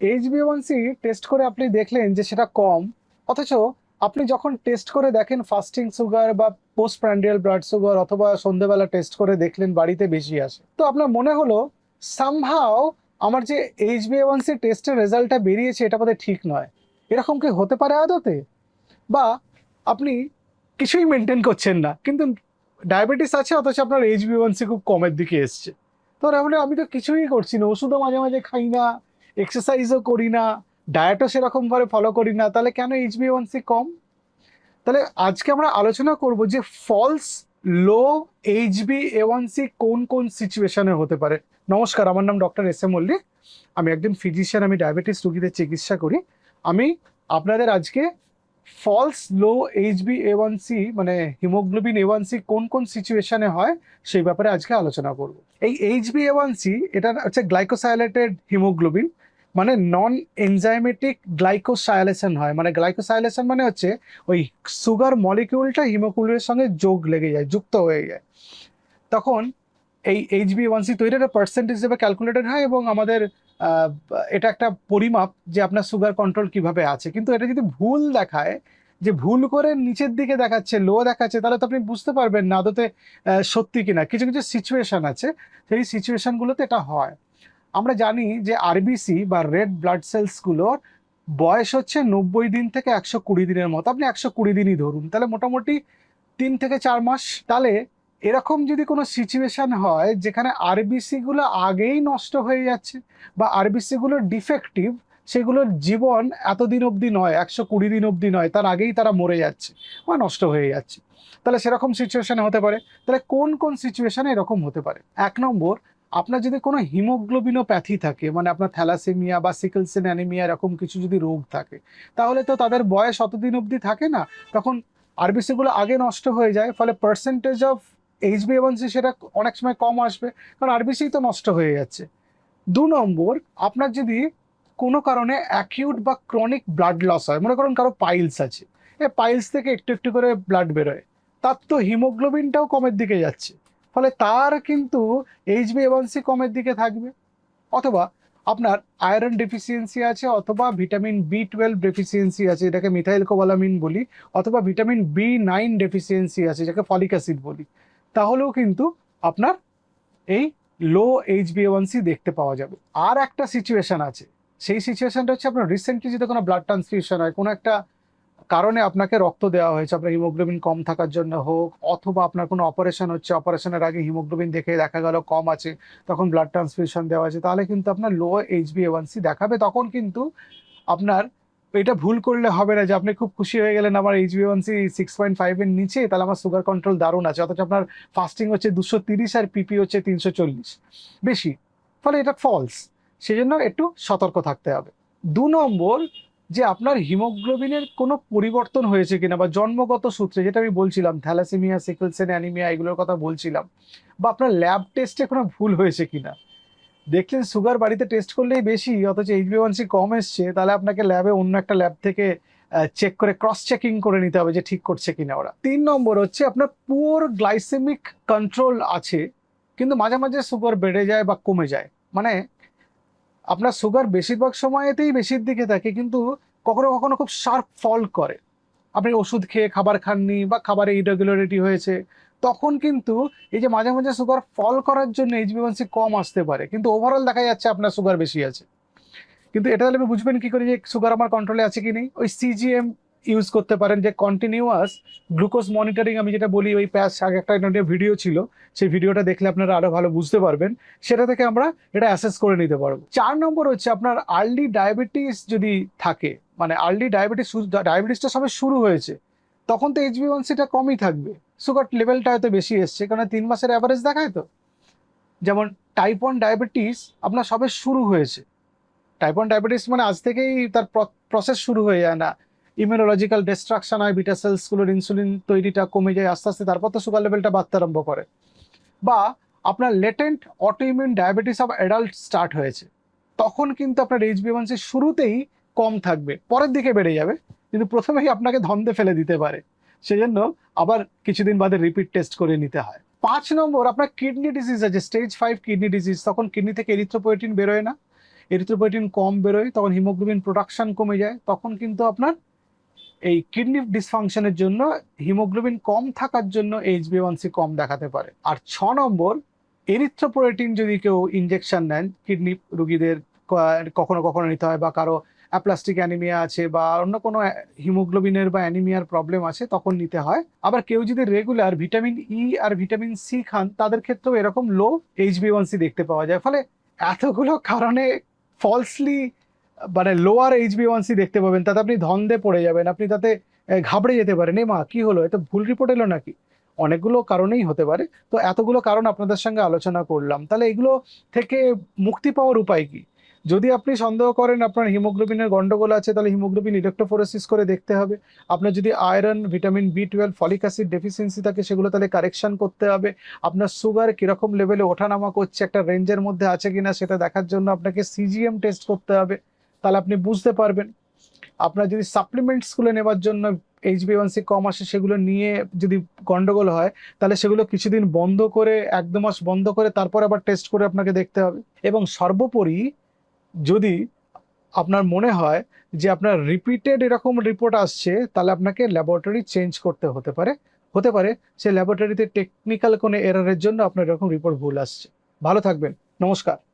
এইচবিএওয়ানসি test করে আপনি দেখলেন যে সেটা কম, অথচ আপনি যখন টেস্ট করে দেখেন ফাস্টিং সুগার বা পোস্ট প্র্যান্ডিয়াল ব্লাড সুগার অথবা সন্ধেবেলা টেস্ট করে দেখলেন বাড়িতে বেশি আসে, তো আপনার মনে হলো সামহাও আমার যে এইচবিএওয়ানসি টেস্টের রেজাল্টটা বেরিয়েছে এটা বোধহয় ঠিক নয়। এরকম কি হতে পারে আদতে? বা আপনি কিছুই মেনটেন করছেন না, কিন্তু ডায়াবেটিস আছে অথচ আপনার এইচবিএওয়ানসি খুব কমের দিকে এসছে। তো আমি তো কিছুই করছি না, ওষুধও মাঝে মাঝে খাই না এক্সারসাইজও করি না ডায়েটও সেরকমভাবে ফলো করি না, তাহলে কেন এইচবিওয়ানসি কম? তাহলে আজকে আমরা আলোচনা করব যে ফলস লো এইচবি এওয়ানসি কোন কোন সিচুয়েশনে হতে পারে। নমস্কার, আমার নাম ডক্টর এস এম মল্লিক। আমি একজন ফিজিশিয়ান আমি ডায়াবেটিস রোগীদের চিকিৎসা করি। আমি আপনাদের আজকে false low HB A one C মানে হিমোগ্লোবিন এওয়ানসি কোন কোন সিচুয়েশনে হয়, সেই ব্যাপারে আজকে আলোচনা করব। এই এইচবি এওয়ানসি এটা হচ্ছে গ্লাইকোসাইলেটেড হিমোগ্লোবিন মানে নন এনজাইমেটিক গ্লাইকোসাইলেশন হয়। মানে গ্লাইকোসাইলেশন মানে হচ্ছে ওই সুগার মলিকিউলটা হিমোগ্লোবিনের সঙ্গে যোগ লেগে যায়, যুক্ত হয়ে যায়। তখন এই এইচবি ওয়ানসি তৈরি একটা পার্সেন্টেজ হিসেবে ক্যালকুলেটেড হয় এবং আমাদের এটা একটা পরিমাপ যে আপনার সুগার কন্ট্রোল কীভাবে আছে। কিন্তু এটা যদি ভুল দেখায়, যে ভুল করে নিচের দিকে দেখাচ্ছে লো দেখাচ্ছে, তাহলে তো আপনি বুঝতে পারবেন না আদতে সত্যি কিনা। কিছু কিছু সিচুয়েশন আছে, সেই সিচুয়েশনগুলোতে এটা হয়। আমরা জানি যে আরবিসি বা রেড ব্লাড সেলসগুলোর বয়স হচ্ছে নব্বই দিন থেকে একশো কুড়ি দিনের মতো। আপনি একশো কুড়ি দিনই ধরুন, তাহলে মোটামুটি তিন থেকে চার মাস। তাহলে এরকম যদি কোনো সিচুয়েশান হয় যেখানে আরবিসি গুলো আগেই নষ্ট হয়ে যাচ্ছে বা আরবিসি গুলো ডিফেক্টিভ সেগুলোর জীবন এতদিন অবধি নয়, একশো কুড়ি দিন অবধি নয়, তার আগেই তারা মরে যাচ্ছে বা নষ্ট হয়ে যাচ্ছে। তাহলে সেরকম সিচুয়েশানে হতে পারে। তাহলে কোন কোন সিচুয়েশানে এরকম হতে পারে? এক নম্বর আপনার যদি কোনো হিমোগ্লোবিনোপ্যাথি থাকে মানে আপনার থ্যালাসেমিয়া বা সিকেলসেন অ্যানিমিয়া এরকম কিছু যদি রোগ থাকে, তাহলে তো তাদের বয়স অতদিন অবধি থাকে না। তখন আরবিসি গুলো আগে নষ্ট হয়ে যায়, ফলে পার্সেন্টেজ অফ এইচবি এভান্সি সেটা অনেক সময় কম আসবে, কারণ আরবিসি তো নষ্ট হয়ে যাচ্ছে। দু নম্বর, আপনার যদি কোনো কারণে অ্যাকিউট বা ক্রনিক ব্লাড লস হয়, মনে করুন কারও পাইলস আছে এ পাইলস থেকে একটু একটু করে ব্লাড বেরোয়, তার তো হিমোগ্লোবিনটাও কমের দিকে যাচ্ছে। ফলে তার কিন্তু এইচবি এভান্সি কমের দিকে থাকবে। অথবা আপনার আয়রন ডেফিসিয়েন্সি আছে, অথবা ভিটামিন বি টুয়েলভ ডেফিসিয়েন্সি আছে, এটাকে মিথাইল কোবালামিন বলি, অথবা ভিটামিন বি নাইন ডেফিসিয়েন্সি আছে যাকে ফলিক অ্যাসিড বলি। তাহলেও কিন্তু আপনার এই লো এইচ এইচবিএওয়ানসি দেখতে পাওয়া যাবে। আর একটা সিচুয়েশন আছে। সেই সিচুয়েশনটা হচ্ছে আপনার রিসেন্টলি যদি কোনো ব্লাড ট্রান্সফিউশন হয়, কোনো একটা কারণে আপনাকে রক্ত দেওয়া হয়েছে। আপনার হিমোগ্লোবিন কম থাকার জন্য হোক, অথবা আপনার কোনো অপারেশন হচ্ছে, অপারেশনের আগে হিমোগ্লোবিন দেখে দেখা গেল কম আছে, তখন ব্লাড ট্রান্সফিউশন দেওয়া আছে তাহলে কিন্তু আপনার লো এইচবিএওয়ানসি দেখাবে, তখন কিন্তু আপনার এটা ভুল করলে হবে না যে আপনি খুব খুশি হয়ে গেলেন, আমার এইচবিওয়ানসি সিক্স পয়েন্ট ফাইভের নিচে, তাহলে আমার সুগার কন্ট্রোল দারুণ আছে, অথচ আপনার ফাস্টিং হচ্ছে দুশো তিরিশ আর পিপি হচ্ছে তিনশো চল্লিশ। বেশি, ফলে এটা ফলস সেজন্য একটু সতর্ক থাকতে হবে। দু নম্বর যে আপনার হিমোগ্লোবিনের কোনো পরিবর্তন হয়েছে কিনা বা জন্মগত সূত্রে, যেটা আমি বলছিলাম, থ্যালাসেমিয়া সিকেলসেন অ্যানিমিয়া, এগুলোর কথা বলছিলাম, বা আপনার ল্যাব টেস্টে কোনো ভুল হয়েছে কিনা? দেখলেন সুগার বাড়িতে টেস্ট করলেই বেশি, অথচ এইচবিওয়ানসি কম এসছে, তাহলে আপনাকে ল্যাবে অন্য একটা ল্যাব থেকে চেক করে ক্রস চেকিং করে নিতে হবে যে ঠিক করছে কিনা ওরা। তিন নম্বর হচ্ছে আপনার পুয়ার গ্লাইসেমিক কন্ট্রোল আছে, কিন্তু মাঝে মাঝে সুগার বেড়ে যায় বা কমে যায়। মানে আপনার সুগার বেশিরভাগ সময়তেই বেশির দিকে থাকে, কিন্তু কখনো কখনো খুব শার্প ফল করে। আপনি ওষুধ খেয়ে খাবার খাননি বা খাবারে ইরেগুলারিটি হয়েছে, তখন কিন্তু এই যে মাঝে মাঝে সুগার ফল করার জন্য এইচবিওয়ানসি কম আসতে পারে, কিন্তু ওভারঅল দেখা যাচ্ছে আপনার সুগার বেশি আছে। কিন্তু এটা তাহলে বুঝবেন কি করে যে সুগার আমার কন্ট্রোলে আছে কি নেই? ওই সিজিএম ইউজ করতে পারেন যে কন্টিনিউয়াস গ্লুকোজ মনিটরিং আমি যেটা বলি, ওই প্যাচ আগে একটা ভিডিও ছিল, সেই ভিডিওটা দেখলে আপনারা আরও ভালো বুঝতে পারবেন। সেটা থেকে আমরা এটা অ্যাসেস করে নিতে পারব। চার নম্বর হচ্ছে আপনার আর্লি ডায়াবেটিস যদি থাকে মানে আর্লি ডায়াবেটিস ডায়াবেটিসটা সবে শুরু হয়েছে, তখন তো এইচবিওয়ানসিটা কমই থাকবে। সুগার লেভেলটা হয়তো বেশি এসছে কারণ তিন মাসের অ্যাভারেজ দেখায় তো। যেমন টাইপ ওয়ান ডায়াবেটিস আপনার সবে শুরু হয়েছে। টাইপ ওয়ান ডায়াবেটিস মানে আজ থেকেই তার প্রসেস শুরু হয়ে যায় না। ইমিউনোলজিক্যাল ডিস্ট্রাকশন হয় বিটা সেলসগুলোর ইনসুলিন তৈরিটা কমে যায় আস্তে আস্তে, তারপর তো সুগার লেভেলটা বাড়তে আরম্ভ করে। বা আপনার latent auto autoimmune diabetes of adult start হয়েছে। তখন কিন্তু আপনার এইচবিওয়ানসি শুরুতেই কম থাকবে, পরের দিকে বেড়ে যাবে, কিন্তু প্রথমেই আপনাকে ধন্দে ফেলে দিতে পারে। সেজন্য আবার কিছুদিন বাদে রিপিট টেস্ট করে নিতে হয়। পাঁচ নম্বর, আপনার কিডনি ডিজিজ আছে স্টেজ ফাইভ কিডনি ডিজিজ তখন কিডনি থেকে এরিথ্রোপোয়েটিন বেরোয় না। এরিথ্রোপয়েটিন কম বেরোয়, তখন হিমোগ্লোবিন প্রোডাকশন কমে যায়, তখন কিন্তু আপনার এই কিডনি ডিসফাংশনের জন্য হিমোগ্লোবিন কম থাকার জন্য এইচবিওয়ানসি কম দেখাতে পারে। আর ছ নম্বর এরিথ্রোপোরেটিন যদি কেউ ইনজেকশন নেন, কিডনি রুগীদের কখনো কখনো নিতে হয় বা কারও অ্যাপ্লাস্টিক অ্যানিমিয়া আছে বা অন্য কোনো হিমোগ্লোবিনের বা অ্যানিমিয়ার প্রবলেম আছে, তখন নিতে হয়। আবার কেউ যদি রেগুলার ভিটামিন ই আর ভিটামিন সি খান, তাদের ক্ষেত্রেও এরকম লো এইচবিওয়ানসি দেখতে পাওয়া যায়। ফলে এতগুলো কারণে ফলসলি মানে লোয়ার এইচবিওয়ানসি দেখতে পাবেন, তাতে আপনি ধন্দে পড়ে যাবেন, আপনি তাতে ঘাবড়ে যেতে পারেন। এ মা, কি হলো? এত ভুল রিপোর্ট এলো নাকি? অনেকগুলো কারণেই হতে পারে। তো এতগুলো কারণ আপনাদের সঙ্গে আলোচনা করলাম। তাহলে এগুলো থেকে মুক্তি পাওয়ার উপায় কি? যদি আপনি সন্দেহ করেন আপনার হিমোগ্লোবিনের গন্ডগোল আছে, তাহলে হিমোগ্লোবিন ইলেকট্রোফোরেসিস করে দেখতে হবে। আপনার যদি iron vitamin B twelve folic acid deficiency থাকে, সেগুলো তাহলে কারেকশন করতে হবে। আপনার সুগার কীরকম লেভেলে ওঠানামা করছে, একটা রেঞ্জের মধ্যে আছে কিনা, সেটা দেখার জন্য আপনাকে সিজিএম টেস্ট করতে হবে। তাহলে আপনি বুঝতে পারবেন। আপনার যদি সাপ্লিমেন্টসগুলো নেওয়ার জন্য এইচবিওয়ানসি কম আসে, সেগুলো নিয়ে যদি গন্ডগোল হয়, তাহলে সেগুলো কিছুদিন বন্ধ করে, এক দু মাস বন্ধ করে, তারপর আবার টেস্ট করে আপনাকে দেখতে হবে। এবং সর্বোপরি যদি আপনার মনে হয় যে আপনার রিপিটেড এরকম রিপোর্ট আসছে, তাহলে আপনাকে ল্যাবরেটরি চেঞ্জ করতে হতে পারে। হতে পারে সে ল্যাবরেটরিতে টেকনিক্যাল কোনো এররের জন্য আপনার এরকম রিপোর্ট ভুল আসছে। ভালো থাকবেন। নমস্কার।